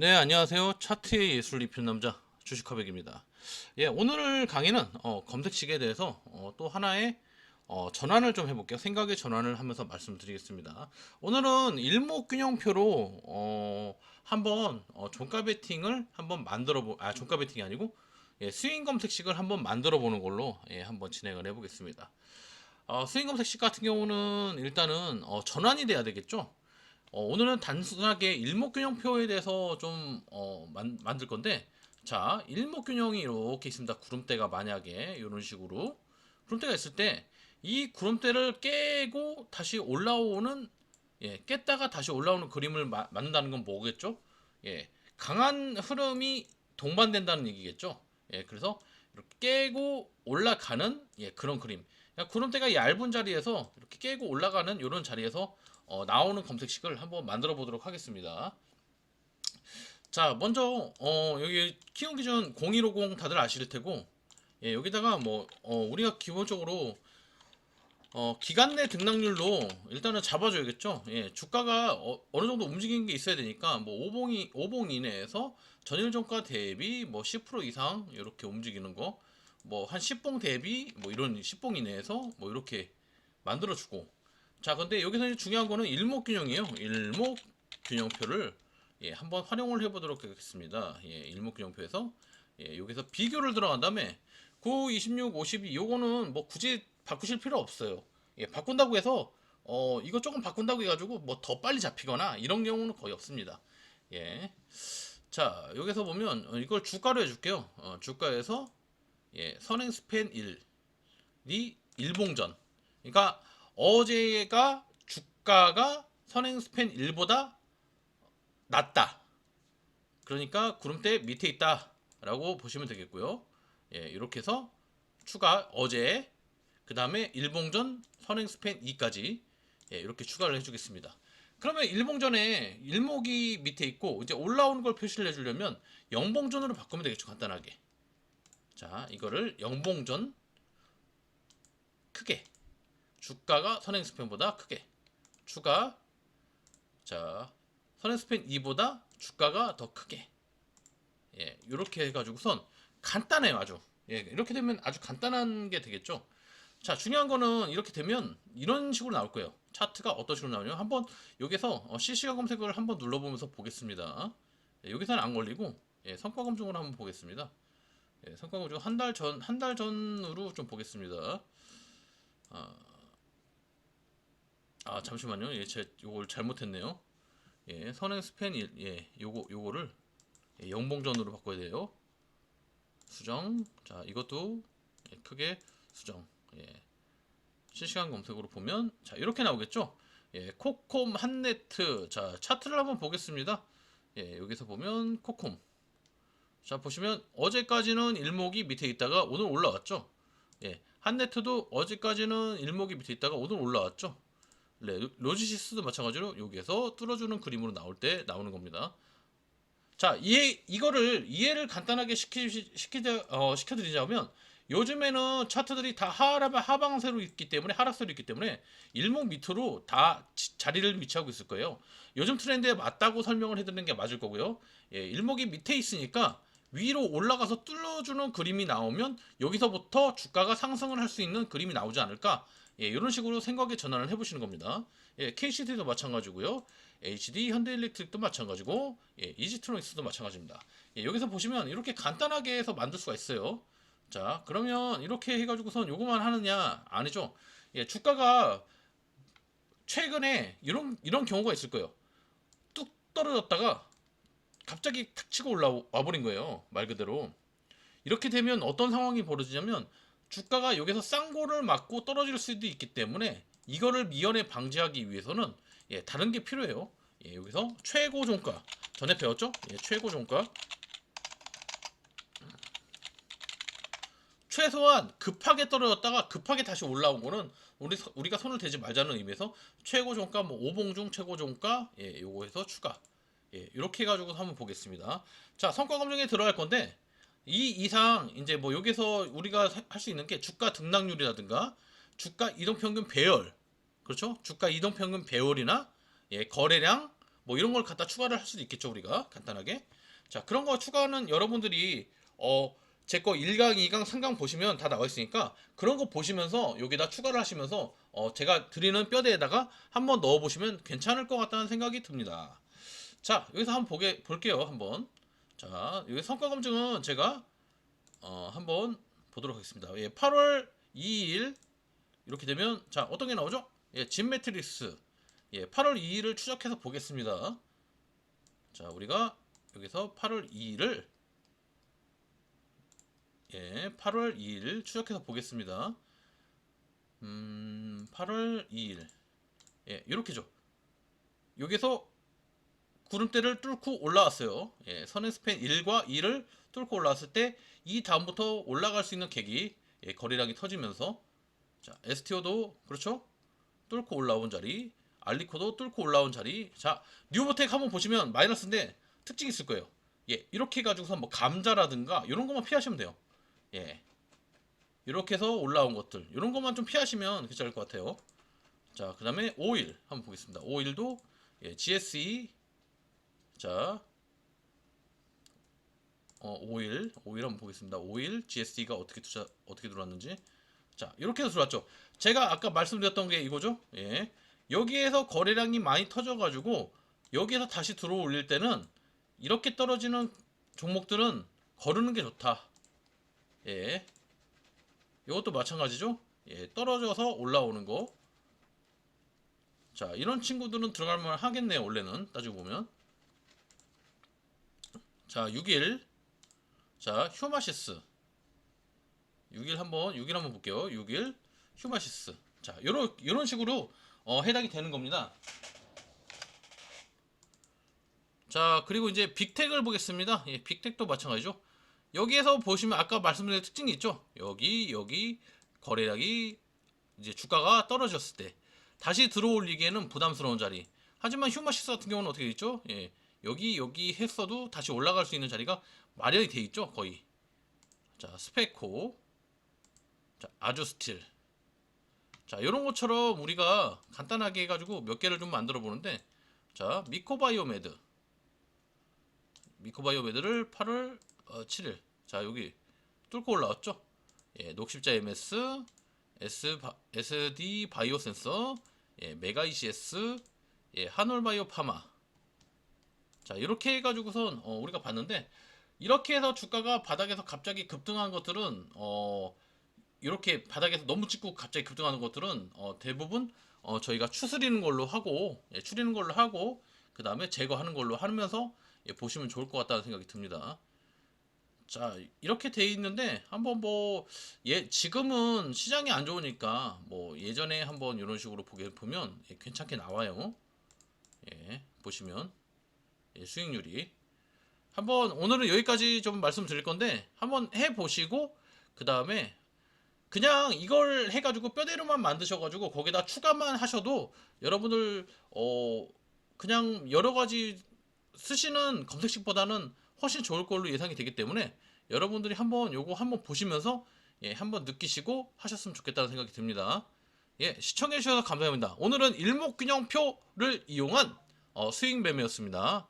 네, 안녕하세요. 차트의 예술 리뷰 남자 주식화백입니다. 예, 오늘 강의는 어, 검색식에 대해서 어, 또 하나의 어, 전환을 좀 해볼게요. 생각의 전환을 하면서 말씀드리겠습니다. 오늘은 일목균형표로 어, 한번 어, 종가 베팅을 한번 만들어 보, 아 종가 베팅이 아니고 예, 스윙 검색식을 한번 만들어 보는 걸로 예, 한번 진행을 해보겠습니다. 어, 스윙 검색식 같은 경우는 일단은 어, 전환이 돼야 되겠죠. 어, 오늘은 단순하게 일목균형표에 대해서 좀 어, 만, 만들 건데 자 일목균형이 이렇게 있습니다. 구름대가 만약에 이런 식으로. 구름대가 있을 때 이 구름대를 깨고 다시 올라오는 예, 깼다가 다시 올라오는 그림을 마- 만든다는 건 뭐겠죠? 예, 강한 흐름이 동반된다는 얘기겠죠? 예, 그래서 이렇게 깨고 올라가는 예, 그런 그림. 그러니까 구름대가 얇은 자리에서 이렇게 깨고 올라가는 이런 자리에서 어, 나오는 검색식을 한번 만들어 보도록 하겠습니다. 자, 먼저 어, 여기 키움 기준 0150 다들 아실 테고 예, 여기다가 뭐 어, 우리가 기본적으로 어, 기간 내 등락률로 일단은 잡아줘야겠죠. 예, 주가가 어, 느 정도 움직이는 게 있어야 되니까 뭐 5봉이 5봉 이내에서 전일 종가 대비 뭐 10% 이상 이렇게 움직이는 거, 뭐 한 10봉 대비 뭐 이런 10봉 이내에서 뭐 이렇게 만들어 주고 자, 근데 여기서 이제 중요한 거는 일목균형이에요. 일목균형표를 예, 한번 활용을 해보도록 하겠습니다. 예, 일목균형표에서 예, 여기서 비교를 들어간 다음에 9, 26, 52 요거는 뭐 굳이 바꾸실 필요 없어요. 예, 바꾼다고 해서 어, 이거 조금 바꾼다고 해가지고 뭐 더 빨리 잡히거나 이런 경우는 거의 없습니다. 예. 자, 여기서 보면 어, 이걸 주가로 해줄게요. 어, 주가에서 예, 선행 스팬 1이 일봉전. 그러니까 어제가 주가가 선행 스팬 1보다 낮다. 그러니까 구름대 밑에 있다라고 보시면 되겠고요. 예, 이렇게 해서 추가 어제 그 다음에 일봉전 선행 스팬 2까지 예, 이렇게 추가를 해주겠습니다. 그러면 일봉전에 일목이 밑에 있고 이제 올라오는 걸 표시를 해주려면 영봉전으로 바꾸면 되겠죠 간단하게. 자 이거를 영봉전 크게 주가가 선행 스팬보다 크게. 추가 자 선행 스팬 2보다 주가가 더 크게. 예 이렇게 해가지고선 간단해요 아주. 예 이렇게 되면 아주 간단한 게 되겠죠? 자 중요한 거는 이렇게 되면 이런 식으로 나올 거예요. 차트가 어떤 식으로 나오냐? 한번 여기서 어, 실시간 검색을 한번 눌러보면서 보겠습니다. 예, 여기서는 안 걸리고 예, 성과 검증으로 한번 보겠습니다. 예, 성과 검증 한 달 전 한 달 전으로 좀 보겠습니다. 아 잠시만요. 예, 제 요걸 잘못했네요. 예, 선행 스팬 1, 예, 요거 요거를 예, 영봉전으로 바꿔야 돼요. 수정. 자, 이것도 예, 크게 수정. 예. 실시간 검색으로 보면 자, 이렇게 나오겠죠? 예, 코콤 한네트. 자, 차트를 한번 보겠습니다. 예, 여기서 보면 코콤. 자, 보시면 어제까지는 일목이 밑에 있다가 오늘 올라왔죠? 예. 한네트도 어제까지는 일목이 밑에 있다가 오늘 올라왔죠? 네, 로- 로지시스도 마찬가지로 여기에서 뚫어주는 그림으로 나올 때 나오는 겁니다. 자, 이해, 이거를 이해를 간단하게 시키, 시키자, 어, 시켜드리자면 요즘에는 차트들이 다 하락, 하방세로 있기 때문에 하락세로 있기 때문에 일목 밑으로 다 지- 자리를 위치하고 있을 거예요. 요즘 트렌드에 맞다고 설명을 해드리는 게 맞을 거고요. 예, 일목이 밑에 있으니까 위로 올라가서 뚫어주는 그림이 나오면 여기서부터 주가가 상승을 할 수 있는 그림이 나오지 않을까 예, 이런 식으로 생각의 전환을 해보시는 겁니다. 예, KCT도 마찬가지고요. HD 현대일렉트릭도 마찬가지고 예, 이지트로닉스도 마찬가지입니다. 예, 여기서 보시면 이렇게 간단하게 해서 만들 수가 있어요. 자, 그러면 이렇게 해가지고선 요거만 하느냐 아니죠. 예, 주가가 최근에 이런 이런 경우가 있을 거예요. 뚝 떨어졌다가 갑자기 탁 치고 올라와 버린 거예요. 말 그대로. 이렇게 되면 어떤 상황이 벌어지냐면 주가가 여기서 쌍고를 맞고 떨어질 수도 있기 때문에 이거를 미연에 방지하기 위해서는 예, 다른 게 필요해요. 예, 여기서 최고 종가 전에 배웠죠? 예, 최고 종가 최소한 급하게 떨어졌다가 급하게 다시 올라온 거는 우리 서- 우리가 손을 대지 말자는 의미에서 최고 종가 뭐 오봉중 최고 종가 예, 요거에서 추가 예, 이렇게 해가지고 한번 보겠습니다. 자, 성과 검증에 들어갈 건데 이 이상 이제 뭐 여기서 우리가 할 수 있는 게 주가 등락률이라든가 주가 이동평균 배열 그렇죠? 주가 이동평균 배열이나 예, 거래량 뭐 이런 걸 갖다 추가를 할 수도 있겠죠 우리가 간단하게 자 그런 거 추가는 여러분들이 어 제 거 1강, 2강, 3강 보시면 다 나와 있으니까 그런 거 보시면서 여기다 추가를 하시면서 어 제가 드리는 뼈대에다가 한번 넣어 보시면 괜찮을 것 같다는 생각이 듭니다. 자 여기서 한번 보게 볼게요 한번 자 여기 성과 검증은 제가 어 한번 보도록 하겠습니다. 예, 8월 2일 이렇게 되면 자 어떤 게 나오죠? 예, 진 매트리스 예, 8월 2일을 추적해서 보겠습니다. 자, 우리가 여기서 8월 2일을 예, 8월 2일 추적해서 보겠습니다. 음, 8월 2일 예, 이렇게죠. 여기서 구름대를 뚫고 올라왔어요. 예, 선의 스팬 1과 2를 뚫고 올라왔을 때 이 다음부터 올라갈 수 있는 객이 예, 거리량이 터지면서 자, STO도 그렇죠? 뚫고 올라온 자리, 알리코도 뚫고 올라온 자리. 자, 뉴보텍 한번 보시면 마이너스인데 특징이 있을 거예요. 예, 이렇게 해가지고서 뭐 감자라든가 이런 것만 피하시면 돼요. 예, 이렇게 해서 올라온 것들, 이런 것만 좀 피하시면 괜찮을 것 같아요. 자, 그 다음에 5일 한번 보겠습니다. 5일도 예, GSE 자, 어, 5일, 5일 한번 보겠습니다. 5일 GSE가 어떻게 투자 어떻게 들어왔는지. 자, 이렇게 해서 들어왔죠. 제가 아까 말씀드렸던 게 이거죠. 예. 여기에서 거래량이 많이 터져가지고 여기에서 다시 들어올릴 때는 이렇게 떨어지는 종목들은 거르는 게 좋다. 예. 이것도 마찬가지죠. 예, 떨어져서 올라오는 거. 자, 이런 친구들은 들어갈 만 하겠네요. 원래는 따지고 보면. 자, 6일. 자, 휴마시스. 6일 한번 6일 한번 볼게요. 6일 휴마시스. 자, 요런 요런 식으로 어, 해당이 되는 겁니다. 자, 그리고 이제 빅텍을 보겠습니다. 예, 빅텍도 마찬가지죠. 여기에서 보시면 아까 말씀드린 특징이 있죠. 여기 여기 거래량이 이제 주가가 떨어졌을 때 다시 들어올리기에는 부담스러운 자리. 하지만 휴마시스 같은 경우는 어떻게 있죠? 예. 여기 여기 했어도 다시 올라갈 수 있는 자리가 마련이 돼 있죠, 거의. 자, 스페코. 자, 아주스틸. 자, 이런 것처럼 우리가 간단하게 해가지고 몇 개를 좀 만들어 보는데, 자, 미코바이오메드. 미코바이오메드를 8월 어, 7일. 자, 여기 뚫고 올라왔죠? 예, 녹십자 MS, SD 바이오 센서, 예, 메가 ECS, 예, 한올바이오 파마. 자, 이렇게 해가지고선 어, 우리가 봤는데, 이렇게 해서 주가가 바닥에서 갑자기 급등한 것들은 어, 이렇게 바닥에서 너무 찍고 갑자기 급등하는 것들은 어, 대부분 어, 저희가 추스리는 걸로 하고 예, 추리는 걸로 하고 그 다음에 제거하는 걸로 하면서 예, 보시면 좋을 것 같다는 생각이 듭니다. 자 이렇게 돼 있는데 한번 뭐 예, 지금은 시장이 안 좋으니까 뭐 예전에 한번 이런 식으로 보게 보면 예, 괜찮게 나와요. 예, 보시면 예, 수익률이 한번 오늘은 여기까지 좀 말씀드릴 건데 한번 해 보시고 그 다음에 그냥 이걸 해가지고 뼈대로만 만드셔가지고 거기다 추가만 하셔도 여러분들 어 그냥 여러 가지 쓰시는 검색식보다는 훨씬 좋을 걸로 예상이 되기 때문에 여러분들이 한번 요거 한번 보시면서 예 한번 느끼시고 하셨으면 좋겠다는 생각이 듭니다. 예 시청해 주셔서 감사합니다. 오늘은 일목균형표를 이용한 어, 수익 매매였습니다.